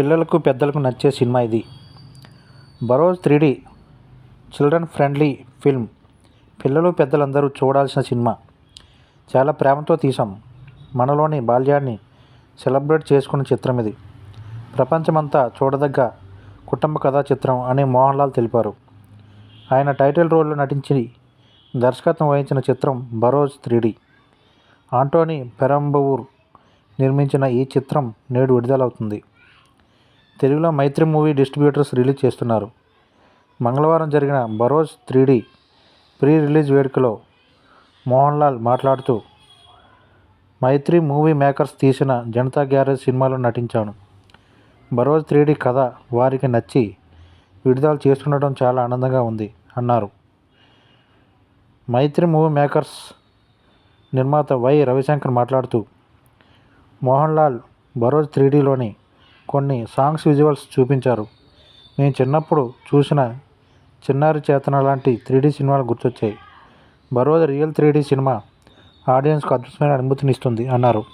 పిల్లలకు పెద్దలకు నచ్చే సినిమా ఇది. Barroz three children friendly film. పిల్లలు పెద్దలందరూ చూడాల్సిన సినిమా. చాలా ప్రేమతో తీసాం మనలోని బాల్యాన్ని సెలబ్రేట్ చేసుకున్న చిత్రం ఇది. ప్రపంచమంతా చూడదగ్గ కుటుంబ కథా చిత్రం అని మోహన్ లాల్ తెలిపారు. ఆయన టైటిల్ రోల్లో నటించి దర్శకత్వం వహించిన చిత్రం బరోజ్ త్రీ ఆంటోనీ పెరంబవూర్ నిర్మించిన ఈ చిత్రం నేడు విడుదలవుతుంది. తెలుగులో మైత్రి మూవీ డిస్ట్రిబ్యూటర్స్ రిలీజ్ చేస్తున్నారు. మంగళవారం జరిగిన బరోజ్ త్రీ ప్రీ రిలీజ్ వేడుకలో మోహన్ లాల్ మాట్లాడుతూ మైత్రి మూవీ మేకర్స్ తీసిన జనతా గ్యారేజ్ సినిమాలో నటించాను. బరోజ్ త్రీ కథ వారికి నచ్చి విడుదల చేస్తుండటం చాలా ఆనందంగా ఉంది అన్నారు. మైత్రి మూవీ మేకర్స్ నిర్మాత వై రవిశంకర్ మాట్లాడుతూ మోహన్ లాల్ బరోజ్ త్రీడీలోని కొన్ని సాంగ్స్ విజువల్స్ చూపించారు. నేను చిన్నప్పుడు చూసిన చిన్నారి చేతన లాంటి త్రీడీ సినిమాలు గుర్తొచ్చాయి. Barroz real three D cinema ఆడియన్స్కు అద్భుతమైన అనుభూతినిస్తుంది అన్నారు.